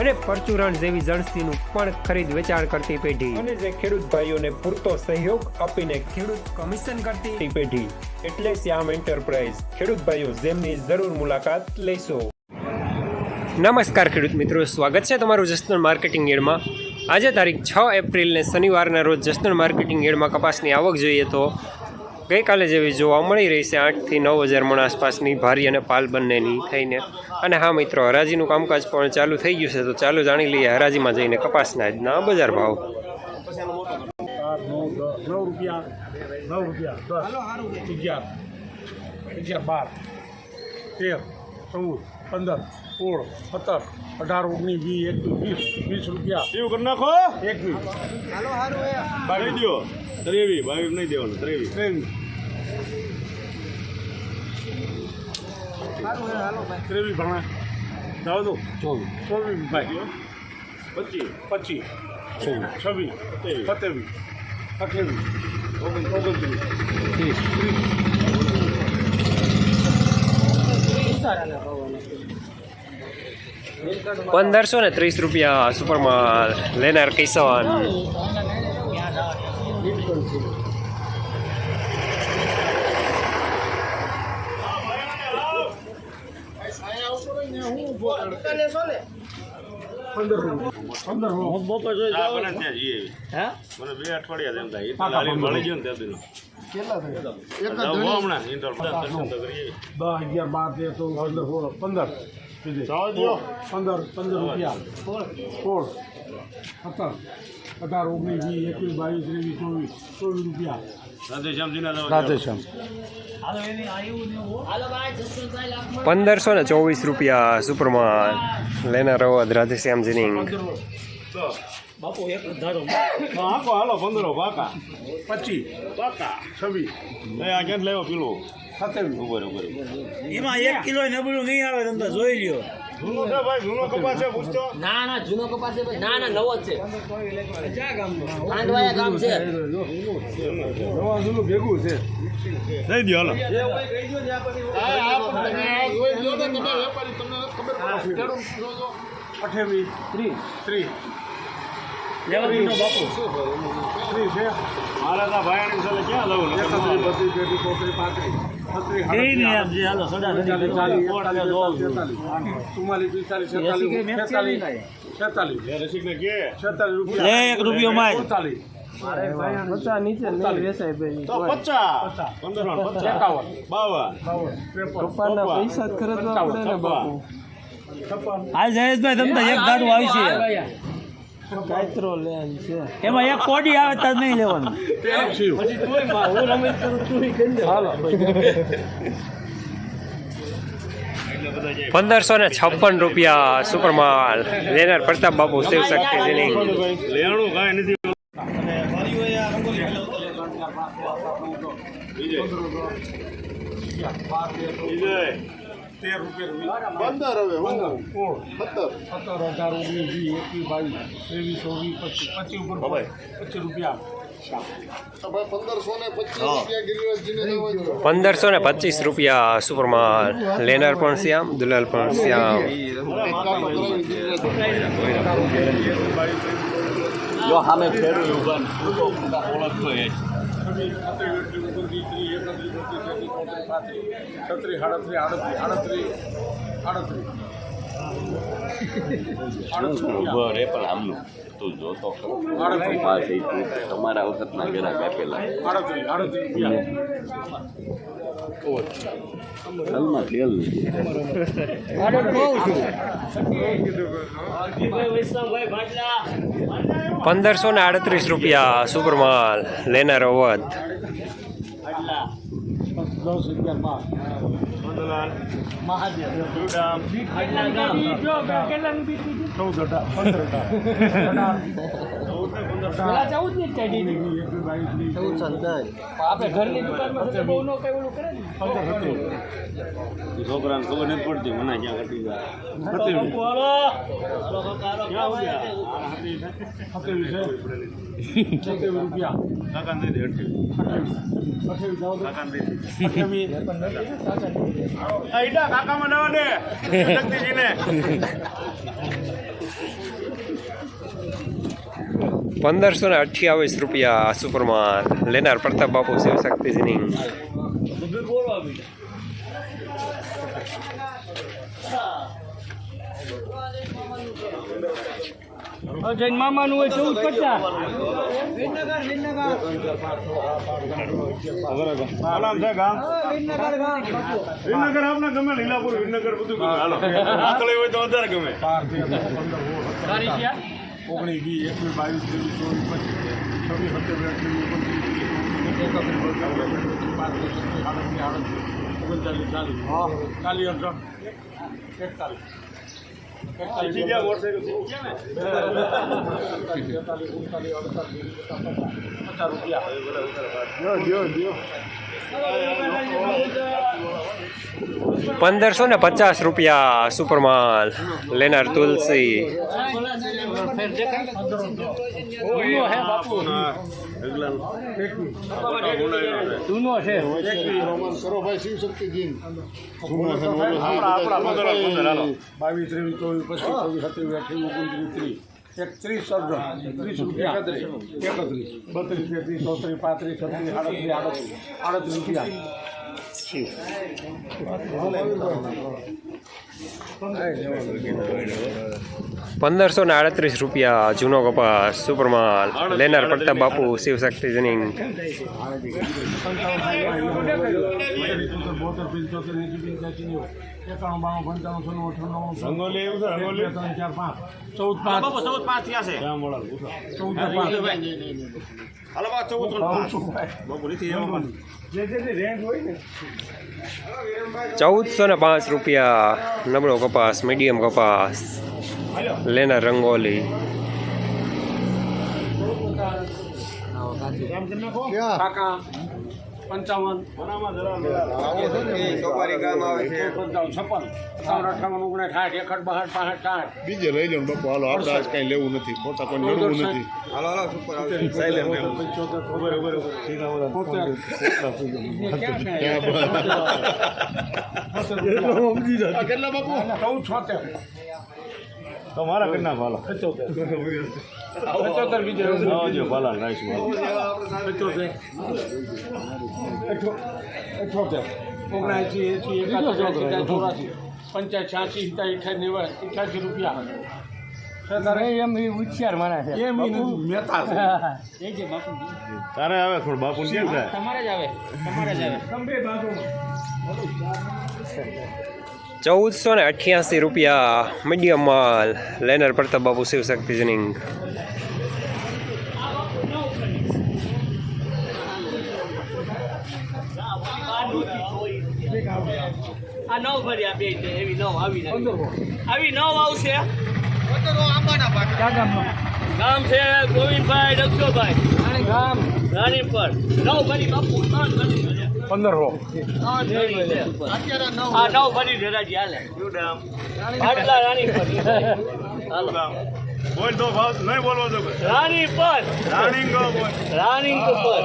અને પરચુરણ જેવી જણસીનું પણ ખરીદ વેચાણ કરતી પેઢી. અને જે ખેડૂત ભાઈઓને પૂરતો સહયોગ આપીને ખેડૂત કમિશન કરતી પેઢી. એટલે શ્યામ એન્ટરપ્રાઇઝ. ખેડૂત ભાઈઓ જેમની જરૂર મુલાકાત લેશો. નમસ્કાર ખેડૂત મિત્રો સ્વાગત છે તમારું જસનલ માર્કેટિંગ એડમાં. આજે તારીખ છ એપ્રિલને શનિવારના રોજ જસનલ માર્કેટિંગ એડમાં કપાસની આવક જોઈએ તો ગઈકાલે જેવી જોવા મળી રહી છે આઠથી નવ હજાર મણ આસપાસની ભારી અને પાલ બંનેની થઈને. અને હા મિત્રો હરાજીનું કામકાજ પણ ચાલુ થઈ ગયું છે તો ચાલુ જાણી લઈએ હરાજીમાં જઈને કપાસના આજના બજાર ભાવ. રૂપિયા નવ રૂપિયા અગિયાર બાર તેર ચૌદ પંદર સોળ સત્તર અઢાર ઓગણીસ વીસ એકવીસ વીસ વીસ રૂપિયા એવું કરી નાખો એકવીસ ત્રેવી બાવી નહીં દેવાનું ત્રેવી ત્રેવીસ ત્રેવીસ ભણા જાવ દો ચોવીસ ચોવીસ ભાઈ પચીસ પચીસ છવ્વીસ સત્યાવીસ અઠ્યાવીસ ઓગણત્રીસ ત્રીસ પંદરસો ને ત્રીસ રૂપિયા સુપરમાં લેનાર કિસાન પંદર પંદર આ મને ત્યાં જઈએ મને બે અઠવાડિયા તેમ થાય એ તો લાલી મળી ગયો ને ત્યાં દીનો જાઓ હમણાં ઇન્ટર દર્શન તો કરીએ દસ અગિયાર બાર તેર ચૌદ પંદર. પંદર. પંદર પંદર રૂપિયા. સોળ. સત્તર. અઢાર ઓગણીસ વીસ એકવીસ બાવીસ ત્રેવીસ ચોવીસ ચોવીસ રૂપિયા. પંદરસો ને ચોવીસ રૂપિયા સુપરમાં લેનાર અવધ રાધેશ્યામજીની. આખો હાલો પંદરો પાકા. પચીસ. પાકા. છવ્વીસ. આ ક્યાં લેવો કિલો સત્યાવીસ. ઉપર ઉપર એમાં એક કિલો નબળું નહીં આવે તમે જોઈ લ્યો. જૂનો છે ભાઈ જૂનો કપાસ છે પૂછતો. ના ના જૂનો કપાસ છે ભાઈ. ના ના નવો જ છે. ગામ છે. નવા જૂનું ભેગું છે. દઈ દો હાલો. અઠ્યાવીસ ત્રીસ. ત્રીસ. ત્રીસ છે? મારા ભાઈ ચાલે ક્યાં લઉં એકત્રીસ બત્રીસ તેત્રીસ ચોત્રીસ પાંત્રીસ. સડા સડી ચાલીસ કોટ એકતાલીસ, દોલ તેતાલીસ, ચુમ્માલીસ પિસ્તાલીસ છેતાલીસ છેતાલીસ. છેતાલીસ. રસિક ને કે. છેતાલીસ રૂપિયા. લે, એક રૂપિયો માય. તો એમાં એક કોડી આવે નહીં. હાલો. પંદરસો ને છપ્પન રૂપિયા સુપરમાં લેનાર પ્રતાપ બાબુ શિવ લેણું કાંઈ નથી. વિજય. તેર રૂપિયા પંદર હવે સોળ સત્તર સત્તર અઢાર ઓગણીસ વીસ એકવીસ બાવીસ ત્રેવીસ ચોવીસ પચીસ પચીસ ઉપર પચીસ રૂપિયા. પંદરસો ને પચીસ રૂપિયા સુપરમાં લેનાર પણ શ્યામ દુલાલ પણ શ્યામ. જો સામે ફેરવી ઓળખતો એ તેત્રીસ ચોત્રીસ પાંત્રીસ છત્રીસ સાડત્રીસ આડત્રીસ આડત્રીસ. આડત્રીસ આડત્રીસ રૂપિયા. ઊભો રે પણ આમનું તું જોતો તો હા તમારા વખતના આડત્રીસ. આડત્રીસ. રૂપિયા તેલ નથી પંદરસો ને આડત્રીસ રૂપિયા સુપરમાં લેનાર અવધ. મહાદેવ. પેલા ચૌદની. જ. કાઢી ને આપણે ઘરની દુકાનમાં બહુ નો કઈ ઓલું કરે ને. છોકરાને ખબર નથી પડતી મને ક્યાં ઘટી જાય રૂપિયા. કાકા અઠ્યાવીસ દઈ દે અઠ્યાવીસ આઈડા કાકા મનાવા દે જગદીશજીને પંદરસો ને અઠ્યાવીસ રૂપિયા સુપરમાન લેનાર પ્રતાપ બાપુ શિવશક્તિજીની જૈન મામાનું હોય ચૌદ પચાસ આલામ છે ગામ વિનગર આપને ગમે લીલાપુર વિનગર બધું ગમે હાલો આકલે હોય તો વધારે ગમે ઓગણીસ વીસ એકવીસ બાવીસ ત્રેવીસ ચોવીસ પચીસ છવ્વીસ સત્યાવીસ અઠ્યાવીસ ઓગણત્રીસ એકત્રીસ પાંત્રીસ છત્રીસ આડત્રીસ આડત્રીસ ઓગણચાલીસ ચાલીસ. ચાલીસ અડસઠ એકતાલીસ. એકતાલીસ. શીખી ગયા મોટરસાઇકલ શીખી ગયા ને પચાસ રૂપિયા. પંદરસો ને પચાસ રૂપિયા સુપરમાલ લેનાર તુલસી જૂનો છે આપણા આપણા પંદર પંદર હાલો બાવીસ ત્રેવીસ ચોવીસ પચીસ છવ્વીસ સત્યાવીસ અઠ્યાવીસ ઓગણત્રીસ ત્રીસ એક ત્રીસ સડસઠ ત્રીસ રૂપિયા એકત્રીસ બત્રીસ તેત્રીસ ચોત્રીસ પાંત્રીસ છત્રીસ આડત્રીસ આડત્રીસ રૂપિયા પંદરસો ને આડત્રીસ રૂપિયા જૂનો કપાસ સુપરમાલ લેનાર પડતા બાપુ ચાર પાંચ ચૌદ પાંચ ચૌદ પાંચ ચૌદસો ને પાંચ રૂપિયા નબળો કપાસ મીડિયમ કપાસ લેના રંગોલી. કાકા. પંચાવન. પંચાવન છપ્પન. સત્તાવન અઠાવન ઓગણીસ સાઠ એકસઠ બાસઠ પાસઠ સાઠ. બીજે લઈ લો બાપુ. હાલો આપણે આજ કઈ લેવું નથી. ખોટા કોઈ લડવું નથી. કેટલા બાપુ? ચૌદ છોતેર. તો મારા કરી ભાલા. પંચોતેર બીજે આવજો બાલા રાઈસ પંચોતેર. અઠોતેર ઓગણસી એસી એકાસી ચોરાસી પંચાયત છ્યાસી સિત્તેર અઠ્યાસી નેવું અઠ્યાસી રૂપિયા. તારે આવે થોડું બાપુ કેમ થાય? તમારે જ આવે તમારે જ આવે. ચૌદસો ને અઠ્યાસી રૂપિયા મીડિયમ માલ. લેનર પ્રતાપ બાપુ શિવશક્તિજીની આ નવ ભરી નવ આવી આવી નવ આવશે. ગામ છે ગોવિંદભાઈ ડગજોભાઈ રાણીપર. નવ ભરી બાપુ, ત્રણ ભરી. પંદરસો નવ ભરી ધરાજી હાલે. આટલા રાણીપર હાલો બોલ તો ભાવ નહીં બોલવો તો રાણીપર રાણી ગો બોલ. રાણી પર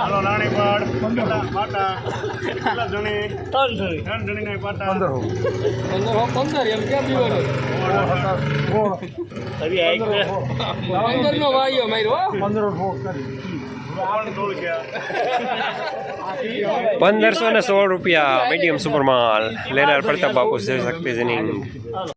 હાલો રાણી પર કેટલા પાટા? કેટલા જણી? ત્રણ જણી. ત્રણ જણી ને પાટા. પંદરસો પંદર પંદર એમ કેમ પીવાનું? હવે આ એક પંદર નો વાયો માર્યો હો. કરી. પંદરસો ને સોળ રૂપિયા મીડિયમ સુપરમાલ લેનાર પ્રતાપ બાપુ શિવશક્તિજીની